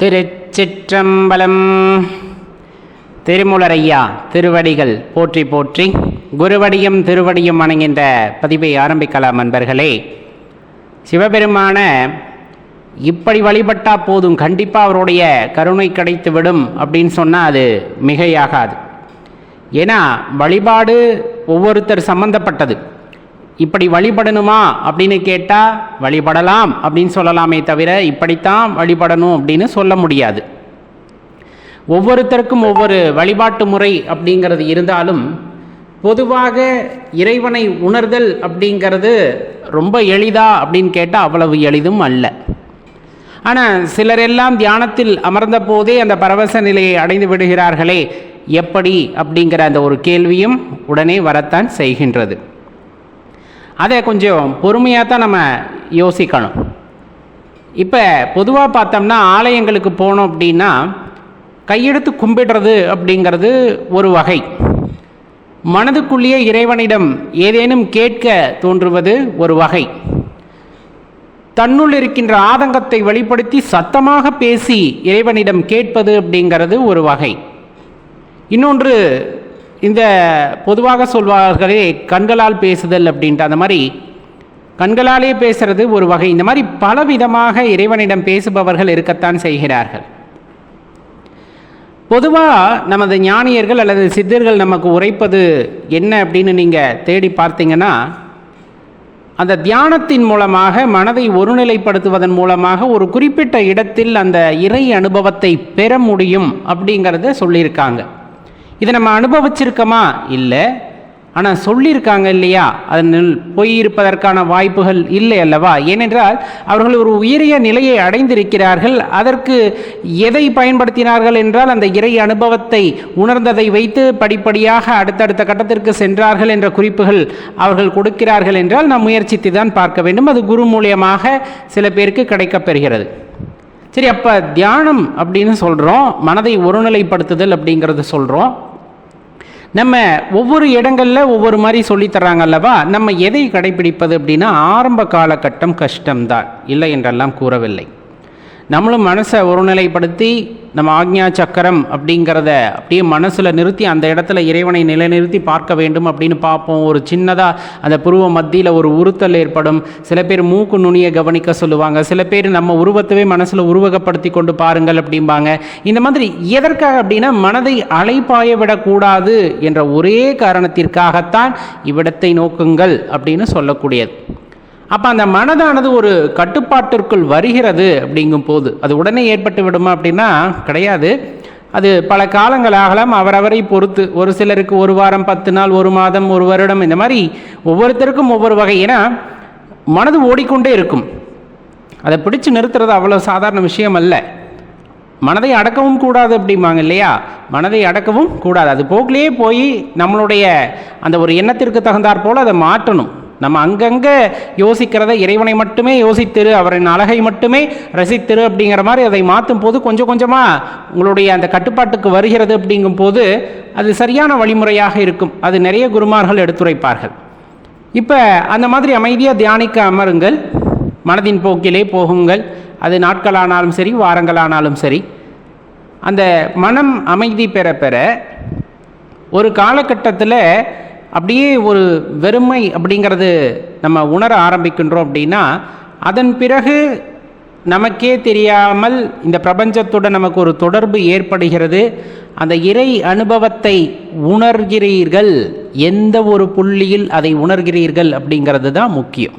திருச்சிற்றம்பலம். திருமுலரையா திருவடிகள் போற்றி போற்றி குருவடியும் திருவடியும் வணங்குகின்ற பதிவை ஆரம்பிக்கலாம் அன்பர்களே. சிவபெருமான இப்படி வழிபட்டா போதும் கண்டிப்பாக அவருடைய கருணை கிடைத்து விடும் அப்படின்னு சொன்னால் அது மிகையாகாது. ஏன்னா வழிபாடு ஒவ்வொருத்தர் சம்பந்தப்பட்டது. இப்படி வழிபடணுமா அப்படின்னு கேட்டால் வழிபடலாம் அப்படின்னு சொல்லலாமே தவிர இப்படித்தான் வழிபடணும் அப்படின்னு சொல்ல முடியாது. ஒவ்வொருத்தருக்கும் ஒவ்வொரு வழிபாட்டு முறை அப்படிங்கிறது இருந்தாலும் பொதுவாக இறைவனை உணர்தல் அப்படிங்கிறது ரொம்ப எளிதா அப்படின்னு கேட்டால் அவ்வளவு எளிதும் அல்ல. ஆனால் சிலரெல்லாம் தியானத்தில் அமர்ந்த போதே அந்த பரவச நிலையை அடைந்து விடுகிறார்களே எப்படி அப்படிங்கிற அந்த ஒரு கேள்வியும் உடனே வரத்தான் செய்கின்றது. அதை கொஞ்சம் பொறுமையாக தான் நம்ம யோசிக்கணும். இப்போ பொதுவாக பார்த்தோம்னா ஆலயங்களுக்கு போனோம் அப்படின்னா கையெடுத்து கும்பிடுறது அப்படிங்கிறது ஒரு வகை. மனதுக்குள்ளேயே இறைவனிடம் ஏதேனும் கேட்க தோன்றுவது ஒரு வகை. தன்னுள் இருக்கின்ற ஆதங்கத்தை வெளிப்படுத்தி சத்தமாக பேசி இறைவனிடம் கேட்பது அப்படிங்கிறது ஒரு வகை. இன்னொன்று இந்த பொதுவாக சொல்வார்களே கண்களால் பேசுதல் அப்படின்ட்டு. அந்த மாதிரி கண்களாலே பேசுறது ஒரு வகை. இந்த மாதிரி பலவிதமாக இறைவனிடம் பேசுபவர்கள் இருக்கத்தான் செய்கிறார்கள். பொதுவாக நமது ஞானியர்கள் அல்லது சித்தர்கள் நமக்கு உரைப்பது என்ன அப்படின்னு நீங்கள் தேடி பார்த்தீங்கன்னா அந்த தியானத்தின் மூலமாக மனதை ஒருநிலைப்படுத்துவதன் மூலமாக ஒரு குறிப்பிட்ட இடத்தில் அந்த இறை அனுபவத்தை பெற முடியும் அப்படிங்கிறத சொல்லியிருக்காங்க. இதை நம்ம அனுபவிச்சிருக்கோமா? இல்லை. ஆனால் சொல்லியிருக்காங்க இல்லையா? அதனில் போய் இருப்பதற்கான வாய்ப்புகள் இல்லை அல்லவா? ஏனென்றால் அவர்கள் ஒரு உயரிய நிலையை அடைந்திருக்கிறார்கள். அதற்கு எதை பயன்படுத்தினார்கள் என்றால் அந்த இறை அனுபவத்தை உணர்ந்ததை வைத்து படிப்படியாக அடுத்தடுத்த கட்டத்திற்கு சென்றார்கள் என்ற குறிப்புகள் அவர்கள் கொடுக்கிறார்கள் என்றால் நாம் முயற்சித்து தான் பார்க்க வேண்டும். அது குரு மூலியமாக சில பேருக்கு கிடைக்கப்பெறுகிறது சரி அப்போ தியானம் அப்படின்னு சொல்கிறோம் மனதை ஒருநிலைப்படுத்துதல் அப்படிங்கிறது சொல்கிறோம் நம்ம ஒவ்வொரு இடங்களில் ஒவ்வொரு மாதிரி சொல்லித்தராங்க அல்லவா? நம்ம எதை கடைபிடிப்பது அப்படின்னா ஆரம்ப காலகட்டம் கஷ்டம்தான் இல்லை என்றெல்லாம் கூறவில்லை. நம்மளும் மனசை ஒருநிலைப்படுத்தி நம்ம ஆக்ஞா சக்கரம் அப்படிங்கிறத அப்படியே மனசில் நிறுத்தி அந்த இடத்துல இறைவனை நிலைநிறுத்தி பார்க்க வேண்டும் அப்படின்னு பார்ப்போம். ஒரு சின்னதாக அந்த புருவ மத்தியில் ஒரு உறுத்தல் ஏற்படும். சில பேர் மூக்கு நுனியை கவனிக்க சொல்லுவாங்க. சில பேர் நம்ம உருவத்தவே மனசில் உருவகப்படுத்தி கொண்டு பாருங்கள் அப்படிம்பாங்க. இந்த மாதிரி எதற்காக அப்படின்னா மனதை அலைப்பாய விடக்கூடாது என்ற ஒரே காரணத்திற்காகத்தான் இவ்விடத்தை நோக்குங்கள் அப்படின்னு சொல்லக்கூடியது. அப்போ அந்த மனதானது ஒரு கட்டுப்பாட்டிற்குள் வருகிறது அப்படிங்கும் போது அது உடனே ஏற்பட்டு விடுமா அப்படின்னா கிடையாது. அது பல காலங்கள் ஆகலாம் அவரவரை பொறுத்து. ஒரு சிலருக்கு ஒரு வாரம் பத்து நாள் ஒரு மாதம் ஒரு வருடம் இந்த மாதிரி ஒவ்வொருத்தருக்கும் ஒவ்வொரு வகை. ஏன்னா மனது ஓடிக்கொண்டே இருக்கும். அதை பிடிச்சு நிறுத்துறது அவ்வளோ சாதாரண விஷயம் அல்ல. மனதை அடக்கவும் கூடாது அப்படிம்பாங்க இல்லையா? மனதை அடக்கவும் கூடாது. அது போக்கிலேயே போய் நம்மளுடைய அந்த ஒரு எண்ணத்திற்கு தகுந்தாற் போல் அதை மாற்றணும். நம்ம அங்கங்கே யோசிக்கிறத இறைவனை மட்டுமே யோசித்திரு அவரின் அழகை மட்டுமே ரசித்திரு அப்படிங்கிற மாதிரி அதை மாற்றும் போது கொஞ்சம் கொஞ்சமாக உங்களுடைய அந்த கட்டுப்பாட்டுக்கு வருகிறது அப்படிங்கும் போது அது சரியான வழிமுறையாக இருக்கும். அது நிறைய குருமார்கள் எடுத்துரைப்பார்கள். இப்போ அந்த மாதிரி அமைதியாக தியானிக்க அமருங்கள். மனதின் போக்கிலே போகுங்கள். அது நாட்களானாலும் சரி வாரங்களானாலும் சரி. அந்த மனம் அமைதி பெற பெற ஒரு காலகட்டத்தில் அப்படியே ஒரு வெறுமை அப்படிங்கிறது நம்ம உணர ஆரம்பிக்கின்றோம் அப்படின்னா அதன் பிறகு நமக்கே தெரியாமல் இந்த பிரபஞ்சத்துடன் நமக்கு ஒரு தொடர்பு ஏற்படுகிறது. அந்த இறை அனுபவத்தை உணர்கிறீர்கள் எந்த ஒரு புள்ளியில் அதை உணர்கிறீர்கள் அப்படிங்கிறது தான் முக்கியம்.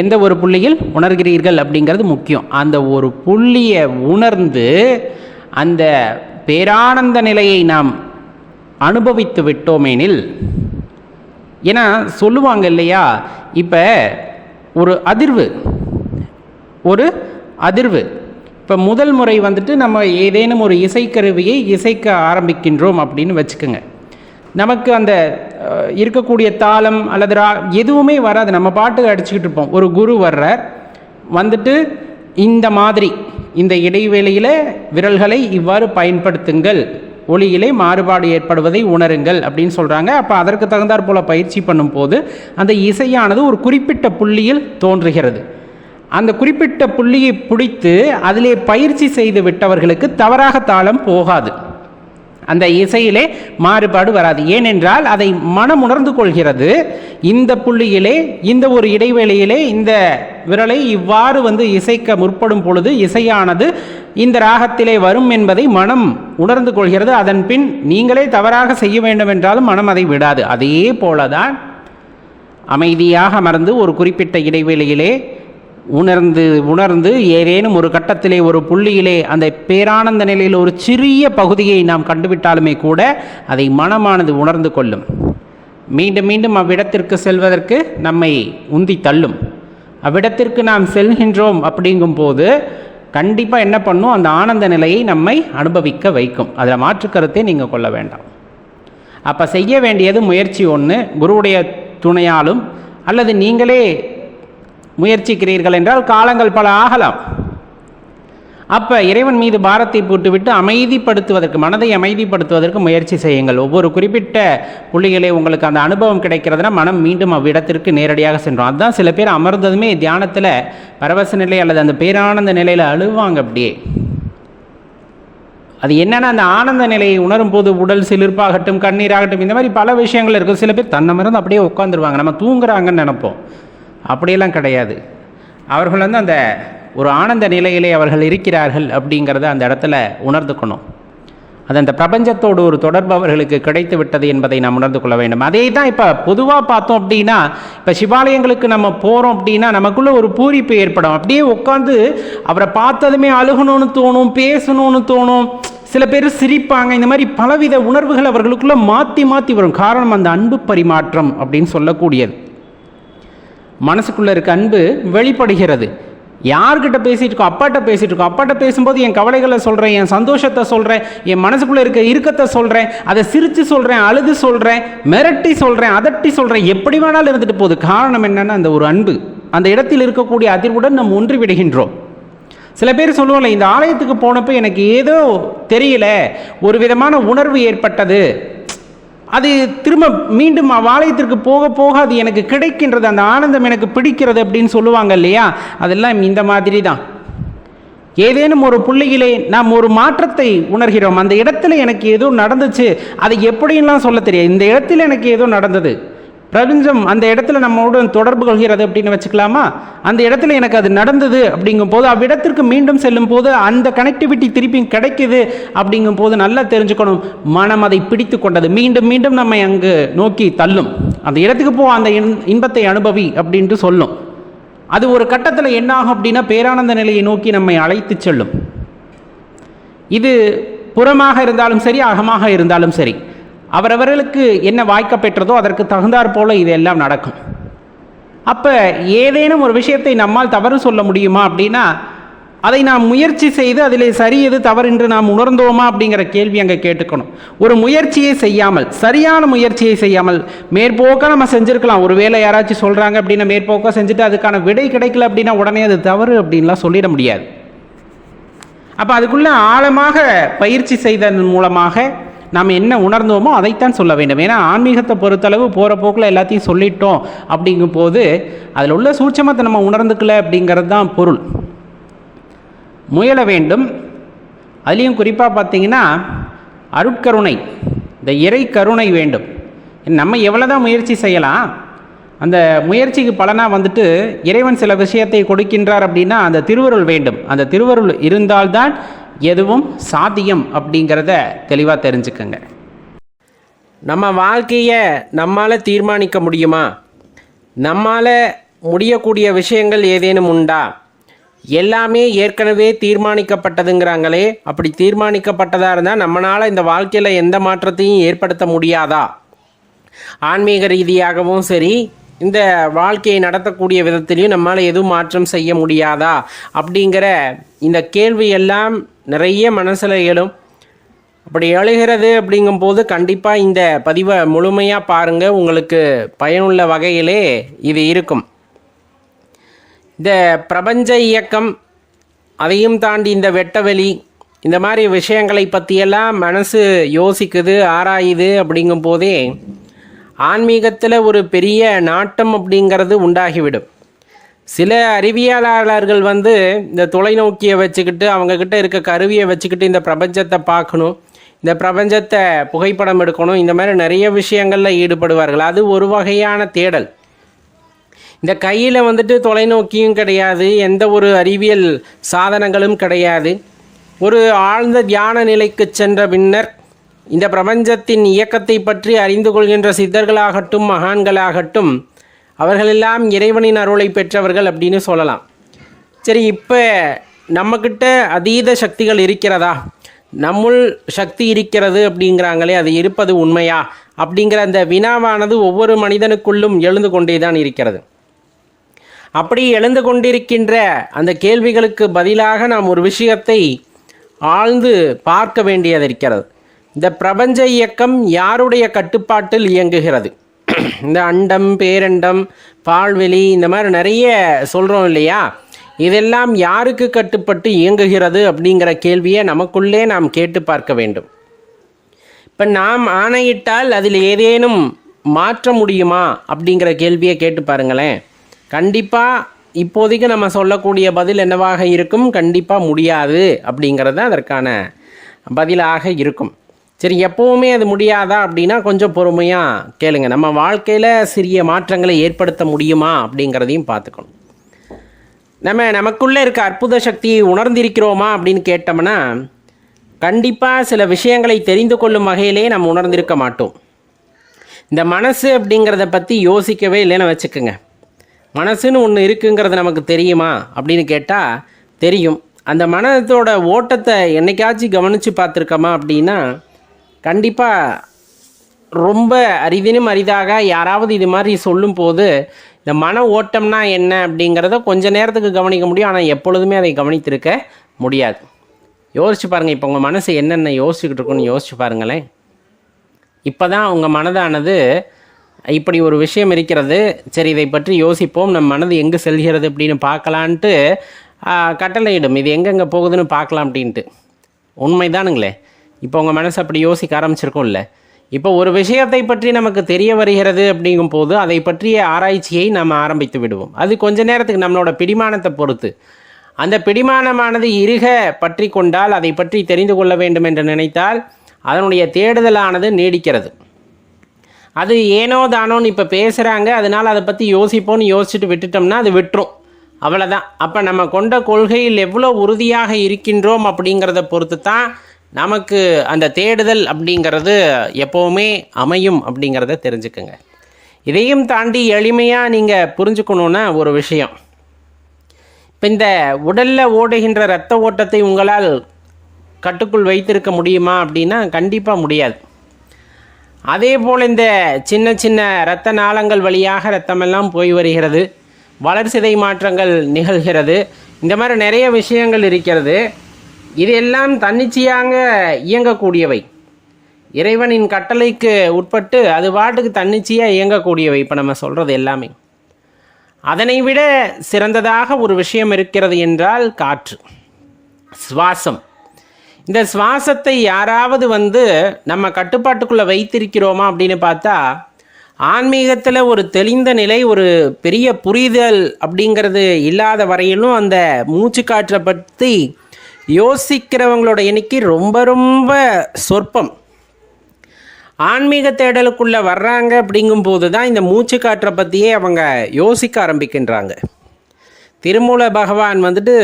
எந்த ஒரு புள்ளியில் உணர்கிறீர்கள் அப்படிங்கிறது முக்கியம். அந்த ஒரு புள்ளியை உணர்ந்து அந்த பேரானந்த நிலையை நாம் அனுபவித்து விட்டோமேனில். ஏன்னா சொல்லுவாங்க இல்லையா? இப்போ ஒரு அதிர்வு. ஒரு அதிர்வு. இப்போ முதல் முறை வந்துட்டு நம்ம ஏதேனும் ஒரு இசைக்கருவியை இசைக்க ஆரம்பிக்கின்றோம் அப்படின்னு வச்சுக்கோங்க. நமக்கு அந்த இருக்கக்கூடிய தாளம் அல்லது ரா எதுவுமே வராது. நம்ம பாட்டுக்கு அடிச்சுக்கிட்டு இருப்போம். ஒரு குரு வர்றார். வந்துட்டு இந்த மாதிரி இந்த இடைவேளையில் விரல்களை இவ்வாறு பயன்படுத்துங்கள். ஒளியிலே மாறுபாடு ஏற்படுவதை உணருங்கள் அப்படின்னு சொல்கிறாங்க அப்போ அதற்கு தகுந்தாற் போல பயிற்சி பண்ணும்போது அந்த இசையானது ஒரு குறிப்பிட்ட புள்ளியில் தோன்றுகிறது. அந்த குறிப்பிட்ட புள்ளியை பிடித்து அதிலே பயிற்சி செய்து விட்டவர்களுக்கு தவறாக தாளம் போகாது. அந்த இசையிலே மாறுபாடு வராது. ஏனென்றால் அதை மனம் உணர்ந்து கொள்கிறது. இந்த புள்ளியிலே இந்த ஒரு இடைவெளியிலே இந்த விரலை இவ்வாறு வந்து இசைக்க முற்படும் பொழுது இசையானது இந்த ராகத்திலே வரும் என்பதை மனம் உணர்ந்து கொள்கிறது. அதன் பின் நீங்களே தவறாக செய்ய வேண்டும் என்றாலும் மனம் அதை விடாது. அதே போலதான் அமைதியாக அமர்ந்து ஒரு குறிப்பிட்ட இடைவெளியிலே உணர்ந்து உணர்ந்து ஏதேனும் ஒரு கட்டத்திலே ஒரு புள்ளியிலே அந்த பேரானந்த நிலையில் ஒரு சிறிய பகுதியை நாம் கண்டுவிட்டாலுமே கூட அதை மனமானது உணர்ந்து கொள்ளும். மீண்டும் மீண்டும் அவ்விடத்திற்கு செல்வதற்கு நம்மை உந்தி தள்ளும். அவ்விடத்திற்கு நாம் செல்கின்றோம் அப்படிங்கும்போது கண்டிப்பாக என்ன பண்ணும்? அந்த ஆனந்த நிலையை நம்மை அனுபவிக்க வைக்கும். அதில் மாற்று கருத்தை நீங்கள் கொள்ள வேண்டாம். அப்போ செய்ய வேண்டியது முயற்சி ஒன்று குருவுடைய துணையாலும் அல்லது நீங்களே முயற்சிக்கிறீர்கள் என்றால் காலங்கள் பல ஆகலாம். அப்போ இறைவன் மீது பாரத்தை போட்டுவிட்டு அமைதிப்படுத்துவதற்கு மனதை அமைதிப்படுத்துவதற்கு முயற்சி செய்யுங்கள். ஒவ்வொரு குறிப்பிட்ட புள்ளிகளே உங்களுக்கு அந்த அனுபவம் கிடைக்கிறதுனா மனம் மீண்டும் அவ்விடத்திற்கு நேரடியாக சென்றோம். அதுதான் சில பேர் அமர்ந்ததுமே தியானத்தில் பரவச நிலை அல்லது அந்த பேரானந்த நிலையில் அழுவாங்க அப்படியே. அது என்னென்னா அந்த ஆனந்த நிலையை உணரும் போது உடல் சிலிர்ப்பாகட்டும் கண்ணீராகட்டும் இந்த மாதிரி பல விஷயங்கள் இருக்கும் சில பேர் தன்னமர்ந்து அப்படியே உட்காந்துருவாங்க நம்ம தூங்குறாங்கன்னு நினைப்போம். அப்படியெல்லாம் கிடையாது. அவர்கள் வந்து அந்த ஒரு ஆனந்த நிலையிலே அவர்கள் இருக்கிறார்கள் அப்படிங்கிறத அந்த இடத்துல உணர்ந்துக்கணும். அது அந்த பிரபஞ்சத்தோடு ஒரு தொடர்பு அவர்களுக்கு கிடைத்து விட்டது என்பதை நாம் உணர்ந்து கொள்ள வேண்டும். அதே தான் இப்போ பொதுவாக பார்த்தோம் அப்படின்னா இப்போ சிவாலயங்களுக்கு நம்ம போகிறோம் அப்படின்னா நமக்குள்ளே ஒரு பூரிப்பு ஏற்படும். அப்படியே உட்காந்து அவரை பார்த்ததுமே அழுகணும்னு தோணும் பேசணும்னு தோணும். சில பேர் சிரிப்பாங்க. இந்த மாதிரி பலவித உணர்வுகள் அவர்களுக்குள்ளே மாற்றி மாற்றி வரும். காரணம் அந்த அன்பு பரிமாற்றம் அப்படின்னு சொல்லக்கூடியது. மனசுக்குள்ளே இருக்க அன்பு வெளிப்படுகிறது. யார்கிட்ட பேசிகிட்டு இருக்கோம் அப்பாட்ட பேசிகிட்டு இருக்கோம் அப்பாட்ட பேசும்போது என் கவலைகளை சொல்கிறேன் என் சந்தோஷத்தை சொல்கிறேன் என் மனசுக்குள்ளே இருக்க இறுக்கத்தை சொல்கிறேன் அதை சிரித்து சொல்கிறேன் அழுது சொல்கிறேன் மிரட்டி சொல்கிறேன் அதட்டி சொல்கிறேன் எப்படி வேணாலும் இருந்துட்டு போகுது. காரணம் என்னென்னா அந்த ஒரு அன்பு அந்த இடத்தில் இருக்கக்கூடிய அதிர்வுடன் நம்ம ஒன்று விடுகின்றோம். சில பேர் சொல்லுவோம்ல இந்த ஆலயத்துக்கு போனப்போ எனக்கு ஏதோ தெரியல ஒரு விதமான உணர்வு ஏற்பட்டது. அது திரும்ப மீண்டும் அவ்வாலயத்திற்கு போக போக அது எனக்கு கிடைக்கின்றது அந்த ஆனந்தம் எனக்கு பிடிக்கிறது அப்படின்னு சொல்லுவாங்க இல்லையா? அதெல்லாம் இந்த மாதிரி தான் ஏதேனும் ஒரு புள்ளியிலே நாம் ஒரு மாற்றத்தை உணர்கிறோம். அந்த இடத்துல எனக்கு ஏதோ நடந்துச்சு. அதை எப்படின்லாம் சொல்ல தெரியாது? இந்த இடத்துல எனக்கு ஏதோ நடந்தது. பிரபஞ்சம் அந்த இடத்துல நம்மளுடன் தொடர்பு கொள்கிறது அப்படின்னு வச்சுக்கலாமா? அந்த இடத்துல எனக்கு அது நடந்தது அப்படிங்கும் போது அவ்விடத்திற்கு மீண்டும் செல்லும் போது அந்த கனெக்டிவிட்டி திருப்பி கிடைக்குது அப்படிங்கும் போது நல்லா தெரிஞ்சுக்கணும். மனம் அதை பிடித்து கொண்டது. மீண்டும் மீண்டும் நம்மை அங்கு நோக்கி தள்ளும். அந்த இடத்துக்கு போ அந்த இன்பத்தை அனுபவி அப்படின்ட்டு சொல்லும். அது ஒரு கட்டத்தில் என்னாகும் அப்படின்னா பேரானந்த நிலையை நோக்கி நம்மை அழைத்து செல்லும். இது புறமாக இருந்தாலும் சரி அகமாக இருந்தாலும் சரி. அவரவர்களுக்கு என்ன வாய்க்க பெற்றதோ அதற்கு தகுந்தாற் போல இதெல்லாம் நடக்கும். அப்போ ஏதேனும் ஒரு விஷயத்தை நம்மால் தவறு சொல்ல முடியுமா அப்படின்னா அதை நாம் முயற்சி செய்து அதில் சரி எது தவறு என்று நாம் உணர்ந்தோமா அப்படிங்கிற கேள்வி அங்கே கேட்டுக்கணும். ஒரு முயற்சியை செய்யாமல் சரியான முயற்சியை செய்யாமல் மேற்போக்காக நம்ம செஞ்சுருக்கலாம். ஒரு வேலை யாராச்சும் சொல்கிறாங்க அப்படின்னா மேற்போக்காக செஞ்சுட்டு அதுக்கான விடை கிடைக்கல அப்படின்னா உடனே அது தவறு அப்படின்லாம் சொல்லிட முடியாது. அப்போ அதுக்குள்ளே ஆழமாக பயிற்சி செய்ததன் மூலமாக நாம் என்ன உணர்ந்தோமோ அதைத்தான் சொல்ல வேண்டும். ஏன்னா ஆன்மீகத்தை பொறுத்தளவு போகிற போக்கில் எல்லாத்தையும் சொல்லிட்டோம் அப்படிங்கும் போது அதில் உள்ள சூட்சமத்தை நம்ம உணர்ந்துக்கல அப்படிங்கிறது தான் பொருள். முயல வேண்டும். அதுலேயும் குறிப்பாக பார்த்தீங்கன்னா அருட்கருணை இந்த இறை கருணை வேண்டும். நம்ம எவ்வளோ தான் முயற்சி செய்யலாம் அந்த முயற்சிக்கு பலனாக வந்துட்டு இறைவன் சில விஷயத்தை கொடுக்கின்றார் அப்படின்னா அந்த திருவருள் வேண்டும். அந்த திருவருள் இருந்தால்தான் எதுவும் சாத்தியம் அப்படிங்கிறத தெளிவாக தெரிஞ்சுக்கங்க. நம்ம வாழ்க்கையை நம்மால் தீர்மானிக்க முடியுமா? நம்மால் முடியக்கூடிய விஷயங்கள் ஏதேனும் உண்டா? எல்லாமே ஏற்கனவே தீர்மானிக்கப்பட்டதுங்கிறாங்களே அப்படி தீர்மானிக்கப்பட்டதாக இருந்தால் நம்மளால் இந்த வாழ்க்கையில் எந்த மாற்றத்தையும் ஏற்படுத்த முடியாதா? ஆன்மீக ரீதியாகவும் சரி இந்த வாழ்க்கையை நடத்தக்கூடிய விதத்திலையும் நம்மளால் எதுவும் மாற்றம் செய்ய முடியாதா? அப்படிங்கிற இந்த கேள்வி எல்லாம் நிறைய மனசில் எழும் அப்படி எழுகிறது அப்படிங்கும்போது கண்டிப்பாக இந்த பதிவை முழுமையாக பாருங்கள் உங்களுக்கு பயனுள்ள வகையிலே இது இருக்கும். இந்த பிரபஞ்ச இயக்கம் அதையும் தாண்டி இந்த வெட்டவெளி இந்த மாதிரி விஷயங்களை பற்றியெல்லாம் மனசு யோசிக்குது ஆராயுது அப்படிங்கும்போதே ஆன்மீகத்தில் ஒரு பெரிய நாட்டம் அப்படிங்கிறது உண்டாகிவிடும். சில அறிவியலாளர்கள் வந்து இந்த தொலைநோக்கியை வச்சுக்கிட்டு அவங்கக்கிட்ட இருக்க கருவியை வச்சுக்கிட்டு இந்த பிரபஞ்சத்தை பார்க்கணும். இந்த பிரபஞ்சத்தை புகைப்படம் எடுக்கணும். இந்த மாதிரி நிறைய விஷயங்களில் ஈடுபடுவார்கள். அது ஒரு வகையான தேடல். இந்த கையில் வந்துட்டு தொலைநோக்கியும் கிடையாது. எந்த ஒரு அறிவியல் சாதனங்களும் கிடையாது. ஒரு ஆழ்ந்த தியான நிலைக்கு சென்ற பின்னர் இந்த பிரபஞ்சத்தின் இயக்கத்தை பற்றி அறிந்து கொள்கின்ற சித்தர்களாகட்டும் மகான்களாகட்டும் அவர்களெல்லாம் இறைவனின் அருளை பெற்றவர்கள் அப்படின்னு சொல்லலாம். சரி இப்போ நம்மக்கிட்ட அதீத சக்திகள் இருக்கிறதா? நம்முள் சக்தி இருக்கிறது அப்படிங்கிறாங்களே அது இருப்பது உண்மையா? அப்படிங்கிற அந்த வினாவானது ஒவ்வொரு மனிதனுக்குள்ளும் எழுந்து கொண்டே தான் இருக்கிறது. அப்படி எழுந்து கொண்டிருக்கின்ற அந்த கேள்விகளுக்கு பதிலாக நாம் ஒரு விஷயத்தை ஆழ்ந்து பார்க்க வேண்டியது இருக்கிறது. இந்த பிரபஞ்ச இயக்கம் யாருடைய கட்டுப்பாட்டில் இயங்குகிறது? இந்த அண்டம் பேரண்டம் பால்வெளி இந்த மாதிரி நிறைய சொல்கிறோம் இல்லையா? இதெல்லாம் யாருக்கு கட்டுப்பட்டு இயங்குகிறது அப்படிங்கிற கேள்வியை நமக்குள்ளே நாம் கேட்டு பார்க்க வேண்டும். இப்போ நாம் ஆணையிட்டால் அதில் ஏதேனும் மாற்ற முடியுமா அப்படிங்கிற கேள்வியை கேட்டு பாருங்களேன். கண்டிப்பாக இப்போதைக்கு நம்ம சொல்லக்கூடிய பதில் என்னவாக இருக்கும்? கண்டிப்பாக முடியாது அப்படிங்கிறது தான் அதற்கான பதிலாக இருக்கும். சரி எப்போவுமே அது முடியாதா அப்படின்னா கொஞ்சம் பொறுமையாக கேளுங்க. நம்ம வாழ்க்கையில் சிறிய மாற்றங்களை ஏற்படுத்த முடியுமா அப்படிங்கிறதையும் பார்த்துக்கணும். நம்ம நமக்குள்ளே இருக்க அற்புத சக்தியை உணர்ந்திருக்கிறோமா அப்படின்னு கேட்டோம்னா கண்டிப்பாக சில விஷயங்களை தெரிந்து கொள்ளும் வகையிலே நம்ம உணர்ந்திருக்க மாட்டோம். இந்த மனசு அப்படிங்கிறத பற்றி யோசிக்கவே இல்லைன்னு வச்சுக்கோங்க. மனசுன்னு ஒன்று இருக்குங்கிறது நமக்கு தெரியுமா அப்படின்னு கேட்டால் தெரியும். அந்த மனத்தோட ஓட்டத்தை என்னைக்காச்சும் கவனித்து பார்த்துருக்கோமா அப்படின்னா கண்டிப்பாக ரொம்ப அரிதினும் அரிதாக யாராவது இது மாதிரி சொல்லும்போது இந்த மன ஓட்டம்னா என்ன அப்படிங்கிறத கொஞ்ச நேரத்துக்கு கவனிக்க முடியும். ஆனால் எப்பொழுதுமே அதை கவனித்திருக்க முடியாது. யோசிச்சு பாருங்கள் இப்போ உங்கள் மனசு என்னென்ன யோசிச்சுக்கிட்டு இருக்குன்னு யோசிச்சு பாருங்களேன். இப்போ தான் உங்கள் மனதானது இப்படி ஒரு விஷயம் இருக்கிறது. சரி இதை பற்றி யோசிப்போம். நம் மனது எங்கே செல்கிறது அப்படின்னு பார்க்கலான்ட்டு கட்டளையிடும். இது எங்கெங்கே போகுதுன்னு பார்க்கலாம் அப்படின்ட்டு. உண்மைதானுங்களே. இப்போ உங்கள் மனசு அப்படி யோசிக்க ஆரம்பிச்சிருக்கோம்ல. இப்போ ஒரு விஷயத்தை பற்றி நமக்கு தெரிய வருகிறது அப்படிங்கும் போது அதை பற்றிய ஆராய்ச்சியை நாம் ஆரம்பித்து விடுவோம். அது கொஞ்ச நேரத்துக்கு நம்மளோட பிடிமானத்தை பொறுத்து. அந்த பிடிமானமானது இருக பற்றி கொண்டால் அதை பற்றி தெரிந்து கொள்ள வேண்டும் என்று நினைத்தால் அதனுடைய தேடுதலானது நீடிக்கிறது. அது ஏனோ தானோன்னு இப்போ பேசுகிறாங்க அதனால் அதை பற்றி யோசிப்போன்னு யோசிச்சுட்டு விட்டுட்டோம்னா அது விட்டுரும். அவ்வளோதான் அப்போ நம்ம கொண்ட கொள்கையில் எவ்வளோ உறுதியாக இருக்கின்றோம் அப்படிங்கிறத பொறுத்து தான் நமக்கு அந்த தேடுதல் அப்படிங்கிறது எப்போவுமே அமையும் அப்படிங்கிறத தெரிஞ்சுக்கோங்க. இதையும் தாண்டி எளிமையாக நீங்கள் புரிஞ்சுக்கணுன்னா ஒரு விஷயம். இப்போ இந்த உடலில் ஓடுகின்ற இரத்த ஓட்டத்தை உங்களால் கட்டுக்குள் வைத்திருக்க முடியுமா அப்படின்னா கண்டிப்பாக முடியாது. அதே போல் இந்த சின்ன சின்ன இரத்த நாளங்கள் வழியாக ரத்தமெல்லாம் போய் வருகிறது. வளர்சிதை மாற்றங்கள் நிகழ்கிறது. இந்த மாதிரி நிறைய விஷயங்கள் இருக்கிறது. இது எல்லாம் தன்னிச்சையாக இயங்கக்கூடியவை. இறைவனின் கட்டளைக்கு உட்பட்டு அது பாட்டுக்கு தன்னிச்சையாக இயங்கக்கூடியவை இப்போ நம்ம சொல்கிறது எல்லாமே. அதனை விட சிறந்ததாக ஒரு விஷயம் இருக்கிறது என்றால் காற்று சுவாசம். இந்த சுவாசத்தை யாராவது வந்து நம்ம கட்டுப்பாட்டுக்குள்ளே வைத்திருக்கிறோமா அப்படின்னு பார்த்தா ஆன்மீகத்தில் ஒரு தெளிந்த நிலை ஒரு பெரிய புரிதல் அப்படிங்கிறது இல்லாத வரையிலும் அந்த மூச்சு காற்றை பற்றி யோசிக்கிறவங்களோட எண்ணிக்கை ரொம்ப ரொம்ப சொற்பம். ஆன்மீக தேடலுக்குள்ளே வர்றாங்க அப்படிங்கும்போது தான் இந்த மூச்சு காற்றை பற்றியே அவங்க யோசிக்க ஆரம்பிக்கின்றாங்க. திருமூல பகவான் வந்துட்டு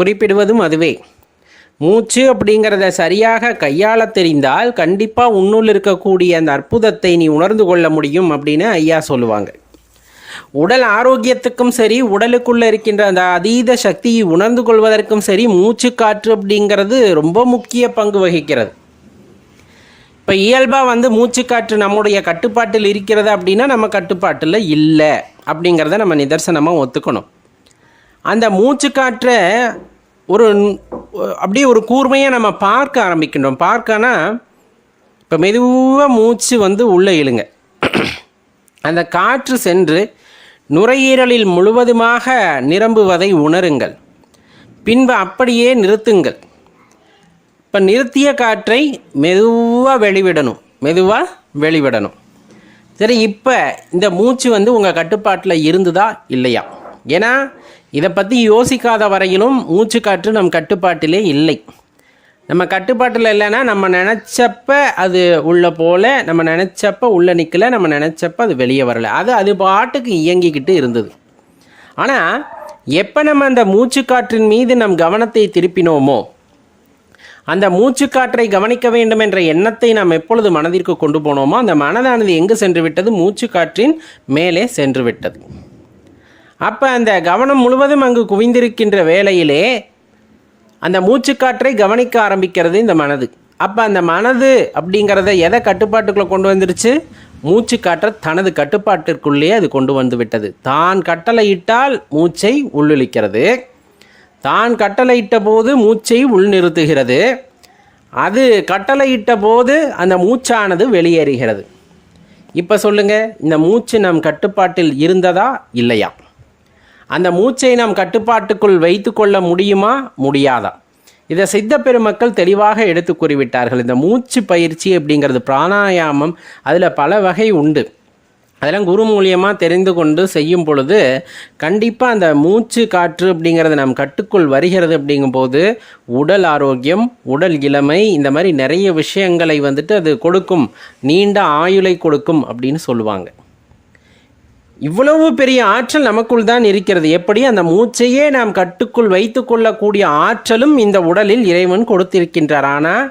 குறிப்பிடுவதும் அதுவே. மூச்சு அப்படிங்கிறத சரியாக கையாள தெரிந்தால் கண்டிப்பாக உன்னுள் இருக்கக்கூடிய அந்த அற்புதத்தை நீ உணர்ந்து கொள்ள முடியும் அப்படின்னு ஐயா சொல்லுவாங்க. உடல் ஆரோக்கியத்துக்கும் சரி உடலுக்குள்ளே இருக்கின்ற அந்த அதீத சக்தியை உணர்ந்து கொள்வதற்கும் சரி மூச்சு காற்று அப்படிங்கிறது ரொம்ப முக்கிய பங்கு வகிக்கிறது. இப்போ இயல்பாக வந்து மூச்சுக்காற்று நம்முடைய கட்டுப்பாட்டில் இருக்கிறது அப்படின்னா நம்ம கட்டுப்பாட்டில் இல்லை அப்படிங்கிறத நம்ம நிதர்சனமாக ஒத்துக்கணும். அந்த மூச்சுக்காற்றை ஒரு அப்படியே ஒரு கூர்மையாக நம்ம பார்க்க ஆரம்பிக்கின்றோம். பார்க்கனா இப்போ மெதுவாக மூச்சு வந்து உள்ளே இழுங்க. அந்த காற்று சென்று நுரையீரலில் முழுவதுமாக நிரம்புவதை உணருங்கள். பின்பு அப்படியே நிறுத்துங்கள். இப்போ நிறுத்திய காற்றை மெதுவாக வெளிவிடணும். மெதுவாக வெளிவிடணும். சரி இப்போ இந்த மூச்சு வந்து உங்கள் கட்டுப்பாட்டில் இருந்துதா இல்லையா? ஏன்னா இதை பற்றி யோசிக்காத வரையிலும் மூச்சு காற்று நம் கட்டுப்பாட்டிலே இல்லை. நம்ம கட்டுப்பாட்டில் இல்லைன்னா நம்ம நினச்சப்ப அது உள்ள போல நம்ம நினச்சப்ப உள்ள நிற்கலை நம்ம நினச்சப்ப அது வெளியே வரலை. அது அது பாட்டுக்கு இயங்கிக்கிட்டு இருந்தது. ஆனால் எப்போ நம்ம அந்த மூச்சுக்காற்றின் மீது நம் கவனத்தை திருப்பினோமோ அந்த மூச்சுக்காற்றை கவனிக்க வேண்டும் என்ற எண்ணத்தை நாம் எப்பொழுது மனதிற்கு கொண்டு போனோமோ அந்த மனதானது எங்கு சென்று விட்டது? மூச்சுக்காற்றின் மேலே சென்று விட்டது. அப்போ அந்த கவனம் முழுவதும் அங்கு குவிந்திருக்கின்ற வேளையிலே அந்த மூச்சுக்காற்றை கவனிக்க ஆரம்பிக்கிறது இந்த மனது. அப்போ அந்த மனது அப்படிங்கிறத எதை கட்டுப்பாட்டுக்குள்ளே கொண்டு வந்துருச்சு? மூச்சுக்காற்றை தனது கட்டுப்பாட்டிற்குள்ளேயே அது கொண்டு வந்து விட்டது. தான் கட்டளையிட்டால் மூச்சை உள்ளிழிக்கிறது. தான் கட்டளையிட்ட போது மூச்சை உள்நிறுத்துகிறது. அது கட்டளையிட்ட போது அந்த மூச்சானது வெளியேறுகிறது. இப்போ சொல்லுங்கள் இந்த மூச்சு நம் கட்டுப்பாட்டில் இருந்ததா இல்லையா? அந்த மூச்சை நாம் கட்டுப்பாட்டுக்குள் வைத்துக்கொள்ள முடியுமா? முடியாதா. இதை சித்த பெருமக்கள் தெளிவாக எடுத்து கூறிவிட்டார்கள். இந்த மூச்சு பயிற்சி அப்படிங்கிறது பிராணாயாமம். அதில் பல வகை உண்டு. அதெல்லாம் குரு மூலியமாக தெரிந்து கொண்டு செய்யும் பொழுது கண்டிப்பாக அந்த மூச்சு காற்று அப்படிங்கிறது நம் கட்டுக்குள் வருகிறது அப்படிங்கும்போது உடல் ஆரோக்கியம் உடல் இளமை இந்த மாதிரி நிறைய விஷயங்களை வந்துட்டு அது கொடுக்கும். நீண்ட ஆயுளை கொடுக்கும் அப்படின்னு சொல்லுவாங்க. இவ்வளவு பெரிய ஆற்றல் நமக்குள் தான் இருக்கிறது. எப்படி? அந்த மூச்சையே நாம் கட்டுக்குள் வைத்துக்கொள்ளக்கூடிய ஆற்றலும் இந்த உடலில் இறைவன் கொடுத்திருக்கின்றார். ஆனால்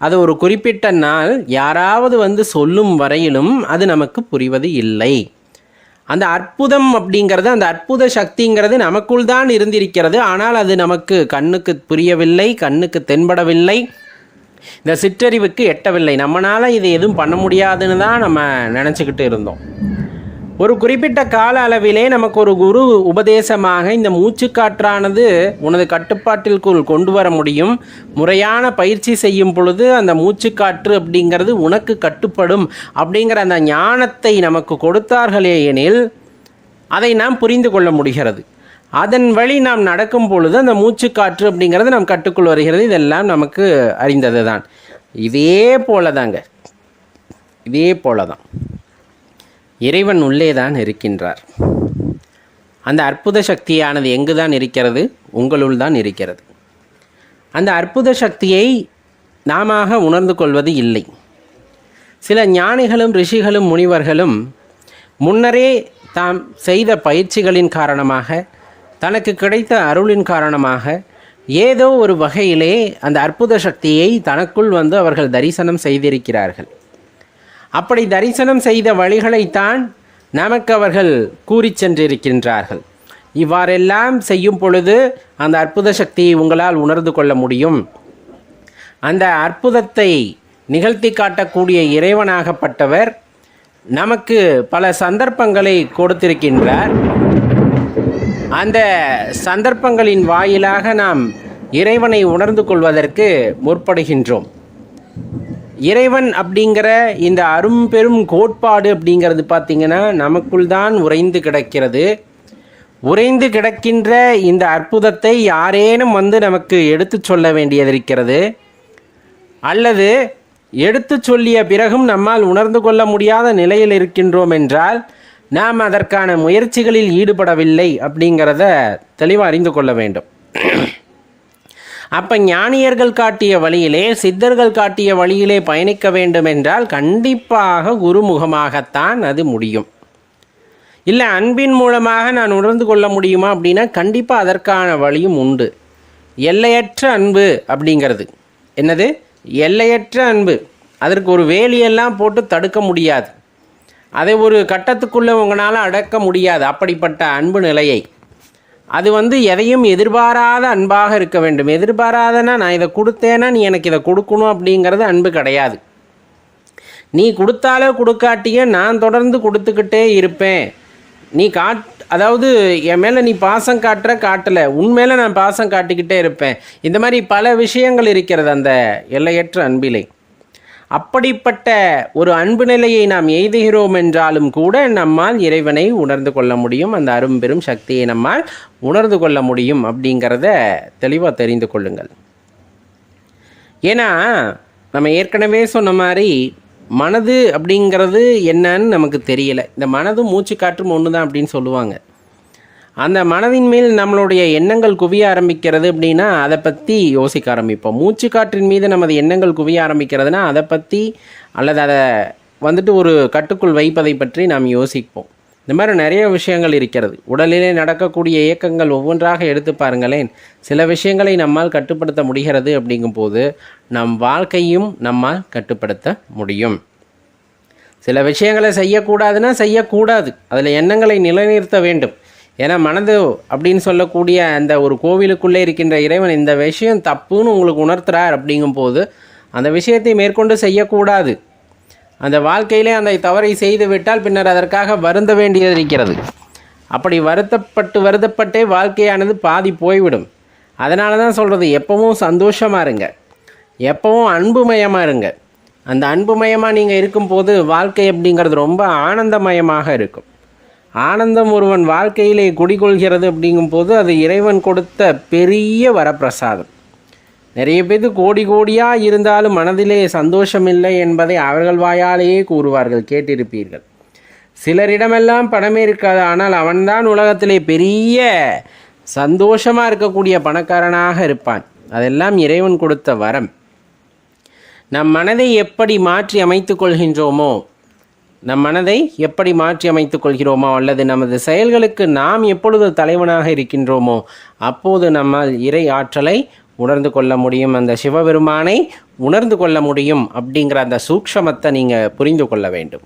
அது ஒரு குறிப்பிட்ட நாள் யாராவது வந்து சொல்லும் வரையிலும் அது நமக்கு புரிவது இல்லை. அந்த அற்புதம் அப்படிங்கிறது அந்த அற்புத சக்திங்கிறது நமக்குள் தான் இருந்திருக்கிறது. ஆனால் அது நமக்கு கண்ணுக்கு புரியவில்லை கண்ணுக்கு தென்படவில்லை. இந்த சிற்றறிவுக்கு எட்டவில்லை. நம்மளால் இது எதுவும் பண்ண முடியாதுன்னு தான் நம்ம நினச்சிக்கிட்டு இருந்தோம். ஒரு குறிப்பிட்ட கால அளவிலே நமக்கு ஒரு குரு உபதேசமாக இந்த மூச்சுக்காற்றானது உனது கட்டுப்பாட்டிற்குள் கொண்டு வர முடியும். முறையான பயிற்சி செய்யும் பொழுது அந்த மூச்சுக்காற்று அப்படிங்கிறது உனக்கு கட்டுப்படும் அப்படிங்கிற அந்த ஞானத்தை நமக்கு கொடுத்தார்களே எனில் அதை நாம் புரிந்து கொள்ள முடிகிறது. அதன் வழி நாம் நடக்கும் பொழுது அந்த மூச்சுக்காற்று அப்படிங்கிறது நம் கட்டுக்குள் வருகிறது. இதெல்லாம் நமக்கு அறிந்தது தான் இதே போல தாங்க இதே போல தான் இறைவன் உள்ளே தான் இருக்கின்றார். அந்த அற்புத சக்தியானது எங்கு தான் இருக்கிறது? உங்களுள் தான் இருக்கிறது. அந்த அற்புத சக்தியை நாம உணர்ந்து கொள்வது இல்லை. சில ஞானிகளும் ரிஷிகளும் முனிவர்களும் முன்னரே தாம் செய்த பயிற்சிகளின் காரணமாக தனக்கு கிடைத்த அருளின் காரணமாக ஏதோ ஒரு வகையிலே அந்த அற்புத சக்தியை தனக்குள் வந்து அவர்கள் தரிசனம் செய்திருக்கிறார்கள். அப்படி தரிசனம் செய்த வழிகளைத்தான் நமக்கு அவர்கள் கூறிச் சென்றிருக்கின்றார்கள். இவ்வாறெல்லாம் செய்யும் பொழுது அந்த அற்புத சக்தியை உங்களால் உணர்ந்து கொள்ள முடியும். அந்த அற்புதத்தை நிகழ்த்தி காட்டக்கூடிய இறைவனாகப்பட்டவர் நமக்கு பல சந்தர்ப்பங்களை கொடுத்திருக்கின்றார். அந்த சந்தர்ப்பங்களின் வாயிலாக நாம் இறைவனை உணர்ந்து கொள்வதற்கு முற்படுகின்றோம். இறைவன் அப்படிங்கிற இந்த அரும்பெரும் கோட்பாடு அப்படிங்கிறது பார்த்திங்கன்னா நமக்குள் தான் உறைந்து கிடக்கிறது. உறைந்து கிடக்கின்ற இந்த அற்புதத்தை யாரேனும் வந்து நமக்கு எடுத்து சொல்ல வேண்டியதிருக்கிறது அல்லது எடுத்து சொல்லிய பிறகும் நம்மால் உணர்ந்து கொள்ள முடியாத நிலையில் இருக்கின்றோம் என்றால் நாம் அதற்கான முயற்சிகளில் ஈடுபடவில்லை அப்படிங்கிறத தெளிவாக அறிந்து கொள்ள வேண்டும். அப்போ ஞானியர்கள் காட்டிய வழியிலே சித்தர்கள் காட்டிய வழியிலே பயணிக்க வேண்டும் என்றால் கண்டிப்பாக குருமுகமாகத்தான் அது முடியும். இல்லை அன்பின் மூலமாக நான் உணர்ந்து கொள்ள முடியுமா அப்படின்னா கண்டிப்பாக அதற்கான வழியும் உண்டு. எல்லையற்ற அன்பு அப்படிங்கிறது. என்னது? எல்லையற்ற அன்பு. அதற்கு ஒரு வேலியெல்லாம் போட்டு தடுக்க முடியாது. அதை ஒரு கட்டத்துக்குள்ளே உங்களால் அடக்க முடியாது அப்படிப்பட்ட அன்பு நிலையை. அது வந்து எதையும் எதிர்பாராத அன்பாக இருக்க வேண்டும். எதிர்பாராதனா நான் இதை கொடுத்தேன்னா நீ எனக்கு இதை கொடுக்கணும் அப்படிங்கிறது அன்பு கிடையாது. நீ கொடுத்தாலே கொடுக்காட்டியே நான் தொடர்ந்து கொடுத்துக்கிட்டே இருப்பேன். நீ காட் அதாவது என் மேலே நீ பாசம் காட்டுற காட்டலை. உன் மேலே நான் பாசம் காட்டிக்கிட்டே இருப்பேன். இந்த மாதிரி பல விஷயங்கள் இருக்கிறது அந்த எல்லையற்ற அன்பிலை. அப்படிப்பட்ட ஒரு அன்பு நிலையை நாம் எய்துகிறோம் என்றாலும் கூட நம்மால் இறைவனை உணர்ந்து கொள்ள முடியும். அந்த அரும்பெரும் சக்தியை நம்மால் உணர்ந்து கொள்ள முடியும் அப்படிங்கிறத தெளிவாக தெரிந்து கொள்ளுங்கள். ஏன்னா நம்ம ஏற்கனவே சொன்ன மாதிரி மனது அப்படிங்கிறது என்னன்னு நமக்கு தெரியலை. இந்த மனதும் மூச்சு காற்றும் ஒன்று தான் அப்படின்னு சொல்லுவாங்க. அந்த மனதின் மேல் நம்மளுடைய எண்ணங்கள் குவிய ஆரம்பிக்கிறது அப்படின்னா அதை பற்றி யோசிக்க ஆரம்பிப்போம். மூச்சு காற்றின் மீது நமது எண்ணங்கள் குவிய ஆரம்பிக்கிறதுனா அதை பற்றி அல்லது அதை வந்துட்டு ஒரு கட்டுக்குள் வைப்பதை பற்றி நாம் யோசிப்போம். இந்த மாதிரி நிறைய விஷயங்கள் இருக்கிறது. உடலிலே நடக்கக்கூடிய இயக்கங்கள் ஒவ்வொன்றாக எடுத்து பாருங்களேன். சில விஷயங்களை நம்மால் கட்டுப்படுத்த முடிகிறது அப்படிங்கும்போது நம் வாழ்க்கையும் நம்மால் கட்டுப்படுத்த முடியும். சில விஷயங்களை செய்யக்கூடாதுன்னா செய்யக்கூடாது. அதில் எண்ணங்களை நிலைநிறுத்த வேண்டும். ஏன்னா மனது அப்படின்னு சொல்லக்கூடிய அந்த ஒரு கோவிலுக்குள்ளே இருக்கின்ற இறைவன் இந்த விஷயம் தப்புன்னு உங்களுக்கு உணர்த்துறார் அப்படிங்கும்போது அந்த விஷயத்தை மேற்கொண்டு செய்யக்கூடாது. அந்த வாழ்க்கையிலே அந்த தவறை செய்து விட்டால் பின்னர் அதற்காக வருந்த வேண்டியது இருக்கிறது. அப்படி வருத்தப்பட்டு வருத்தப்பட்டே வாழ்க்கையானது பாதி போய்விடும். அதனால தான் சொல்கிறது எப்பவும் சந்தோஷமாக இருங்க. எப்பவும் அன்புமயமாக இருங்க. அந்த அன்புமயமாக நீங்கள் இருக்கும்போது வாழ்க்கை அப்படிங்கிறது ரொம்ப ஆனந்தமயமாக இருக்கும். ஆனந்தம் ஒருவன் வாழ்க்கையிலே குடிகொள்கிறது அப்படிங்கும்போது அது இறைவன் கொடுத்த பெரிய வரப்பிரசாதம். நிறைய பேர் கோடி கோடியாக இருந்தாலும் மனதிலே சந்தோஷமில்லை என்பதை அவர்கள் வாயாலேயே கூறுவார்கள் கேட்டிருப்பீர்கள். சிலரிடமெல்லாம் பணமே இருக்காது ஆனால் அவன்தான் உலகத்திலே பெரிய சந்தோஷமாக இருக்கக்கூடிய பணக்காரனாக இருப்பான். அதெல்லாம் இறைவன் கொடுத்த வரம். நம் மனதை எப்படி மாற்றி அமைத்து கொள்கின்றோமோ நம் மனதை எப்படி மாற்றி அமைத்துக் கொள்கிறோமோ அல்லது நமது செயல்களுக்கு நாம் எப்பொழுது தலைவனாக இருக்கின்றோமோ அப்போது நம்மால் இறை ஆற்றலை உணர்ந்து கொள்ள முடியும். அந்த சிவபெருமானை உணர்ந்து கொள்ள முடியும் அப்படிங்கிற அந்த சூக்ஷமத்தை நீங்கள் புரிந்து கொள்ள வேண்டும்.